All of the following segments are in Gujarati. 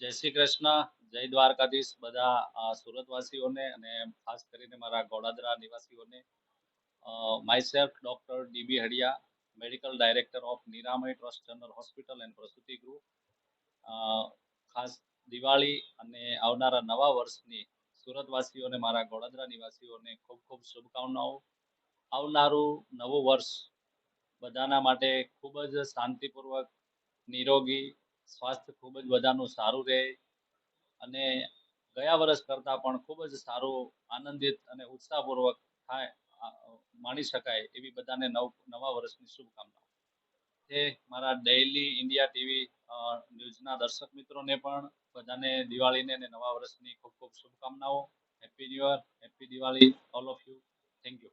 જય શ્રી કૃષ્ણ, જય દ્વારકાધીશ બધા સુરતવાસીઓને અને ખાસ કરીને મારા Godadara નિવાસીઓને. My doctor DB Hadiya medical director of Niramay trust general hospital and પ્રસૂતિ ગૃહ. ખાસ દિવાળી અને આવનારા નવા વર્ષની સુરતવાસીઓને, મારા ગોડાદરા નિવાસીઓને ખૂબ ખૂબ શુભકામનાઓ. આવનારું નવું વર્ષ બધાના માટે ખૂબ જ શાંતિપૂર્વક, નિરોગી સ્વાસ્થ્ય ખૂબ જ બધાનું સારું રહે અને ગયા વર્ષ કરતાં પણ ખૂબ જ સારું, આનંદિત અને ઉત્સાહપૂર્વક થાય માણી શકાય એવી બધાને નવ, નવા વર્ષની શુભકામનાઓ. તે મારા ડેઇલી ઇન્ડિયા ટીવી ન્યૂઝના દર્શક મિત્રોને પણ બધાને દિવાળીને અને નવા વર્ષની ખૂબ ખૂબ શુભકામનાઓ. Happy new year happy Diwali all of you thank you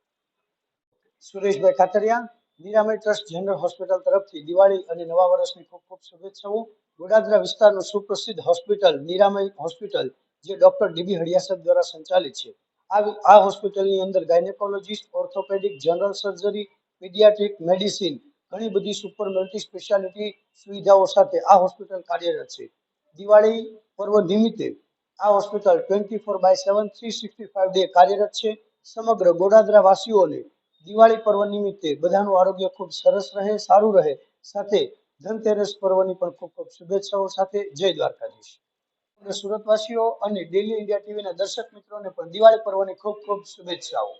Sureshbhai Katariya Niramay trust general hospital તરફથી દિવાળી અને નવા વર્ષની ખૂબ ખૂબ શુભેચ્છાઓ. ગોડાદરા વિસ્તારનું સુપ્રસિદ્ધ હોસ્પિટલ નિરામય હોસ્પિટલ, જે ડોક્ટર ડીબી હડિયા સાહેબ દ્વારા સંચાલિત છે. આ આ હોસ્પિટલની અંદર gynecologist, orthopedic, general surgery, pediatric, medicine, ઘણી બધી સુપર મલ્ટી સ્પેશિયાલિટી સુવિધાઓ સાથે આ હોસ્પિટલ કાર્યરત છે. દિવાળી પર્વ નિમિત્તે આ hospital twenty four by seven, three sixty five day કાર્યરત છે. સમગ્ર ગોડાદરા વાસીઓને દિવાળી પર્વ નિમિત્તે બધાનું આરોગ્ય ખૂબ સરસ રહે, સારું રહે. સાથે ધનતેરસ પર્વની પણ ખૂબ ખૂબ શુભેચ્છાઓ સાથે જય દ્વારકાધીશ. સુરતવાસીઓ અને ડેલી ઇન્ડિયા ટીવીના દર્શક મિત્રોને પણ દિવાળી પર્વની ખૂબ ખૂબ શુભેચ્છાઓ.